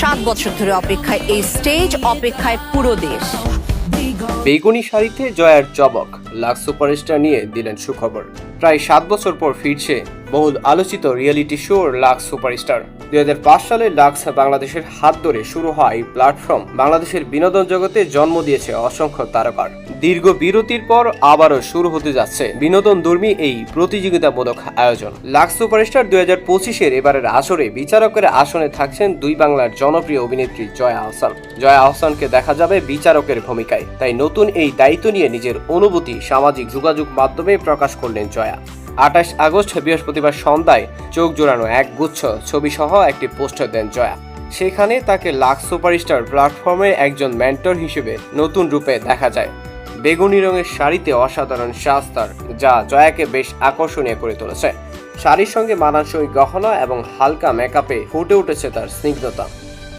সাত বছর ধরে অপেক্ষায় এই স্টেজ, অপেক্ষায় পুরো দেশ। বেগুনি শাড়িতে জয়ার চবক লাক্স সুপারস্টার নিয়ে দিলেন সুখবর। প্রায় সাত বছর পর ফিরছে বহুল আলোচিত রিয়েলিটি শোর লাক্স সুপারস্টার দুই হাজার পাঁচ সালে লাক্স বাংলাদেশের হাত ধরে শুরু হওয়া এই প্ল্যাটফর্ম বাংলাদেশের বিনোদন জগতে জন্ম দিয়েছে অসংখ্য তারকার। দীর্ঘ বিরতির পর আবারও শুরু হতে যাচ্ছে বিনোদন ধর্মী এই প্রতিযোগিতামূলক আয়োজন। লাক্স সুপারস্টার দুই হাজার পঁচিশের এবারের আসরে বিচারকের আসনে থাকছেন দুই বাংলার জনপ্রিয় অভিনেত্রী জয়া আহসান। জয়া আহসানকে দেখা যাবে বিচারকের ভূমিকায়। তাই নতুন এই দায়িত্ব নিয়ে নিজের অনুভূতি সামাজিক যোগাযোগ মাধ্যমে প্রকাশ করলেন জয়া। আঠাশ আগস্ট বৃহস্পতিবার সন্ধ্যায় চোখ জোড়ানো এক গুচ্ছ ছবি সহ একটি পোস্টার দেন জয়া। সেখানে তাকে লাক্স সুপারস্টার প্ল্যাটফর্মে একজন মেন্টর হিসেবে নতুন রূপে দেখা যায়। বেগুনি রঙের শাড়িতে অসাধারণ সাজ যা জয়াকে বেশ আকর্ষণীয় করে তুলেছে। শাড়ির সঙ্গে মানানসই গহনা এবং হালকা মেকআপে ফুটে উঠেছে তার স্নিগ্ধতা।